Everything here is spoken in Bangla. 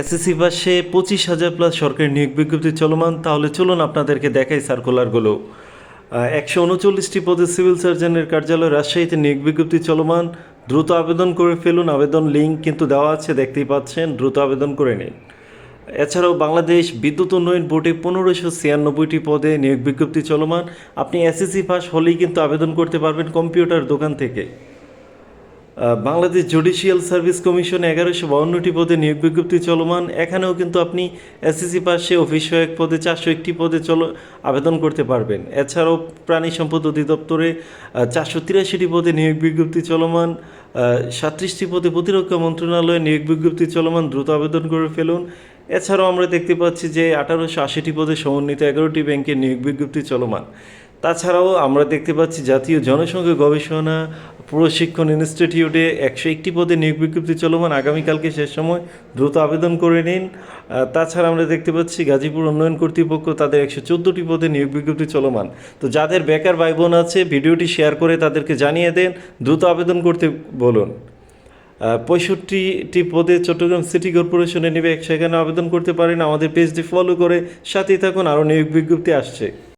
এসএসসি পাশে পঁচিশ হাজার প্লাস সরকারি নিয়োগ বিজ্ঞপ্তি চলমান, তাহলে চলুন আপনাদেরকে দেখাই সার্কুলারগুলো একশো উনচল্লিশটি পদে সিভিল সার্জনের কার্যালয় রাজশাহীতে নিয়োগ বিজ্ঞপ্তি চলমান। দ্রুত আবেদন করে ফেলুন, আবেদন লিঙ্ক কিন্তু দেওয়া আছে, দেখতেই পাচ্ছেন, দ্রুত আবেদন করে নিন। এছাড়াও বাংলাদেশ বিদ্যুৎ উন্নয়ন বোর্ডে পনেরোশো ছিয়ানব্বইটি পদে নিয়োগ বিজ্ঞপ্তি চলমান। আপনি এসএসসি পাস হলেই কিন্তু আবেদন করতে পারবেন কম্পিউটার দোকান থেকে। বাংলাদেশ জুডিশিয়াল সার্ভিস কমিশন এগারোশো বাউন্নটি পদে নিয়োগ বিজ্ঞপ্তি চলমান। এখানেও কিন্তু আপনি এসএসসি পাশে অফিস সহায়ক পদে চারশো একটি পদে চল আবেদন করতে পারবেন। এছাড়াও প্রাণী সম্পদ অধিদপ্তরে চারশো তিরাশিটি পদে নিয়োগ বিজ্ঞপ্তি চলমান। সাতত্রিশটি পদে প্রতিরক্ষা মন্ত্রণালয়ে নিয়োগ বিজ্ঞপ্তি চলমান। দ্রুত আবেদন করে ফেলুন। এছাড়াও আমরা দেখতে পাচ্ছি যে আঠারোশো আশিটি পদে সমন্বিত এগারোটি ব্যাংকের নিয়োগ বিজ্ঞপ্তি চলমান। তাছাড়াও আমরা দেখতে পাচ্ছি জাতীয় জনসংখ্যা গবেষণা, প্রশিক্ষণ ইনস্টিটিউটে একশো একটি পদে নিয়োগ বিজ্ঞপ্তি চলমান। আগামীকালকে শেষ সময় দ্রুত আবেদন করে নিন। তাছাড়া আমরা দেখতে পাচ্ছি গাজীপুর উন্নয়ন কর্তৃপক্ষ তাদের একশো চোদ্দোটি পদে নিয়োগ বিজ্ঞপ্তি চলমান। তো যাদের বেকার ভাই বোন আছে, ভিডিওটি শেয়ার করে তাদেরকে জানিয়ে দেন। দ্রুত আবেদন করতে বলুন। পঁয়ষট্টিটি পদে চট্টগ্রাম সিটি কর্পোরেশনে নেবে, সেখানে আবেদন করতে পারেন। আমাদের পেজটি ফলো করে সাথেই থাকুন। আরও নিয়োগ বিজ্ঞপ্তি আসছে।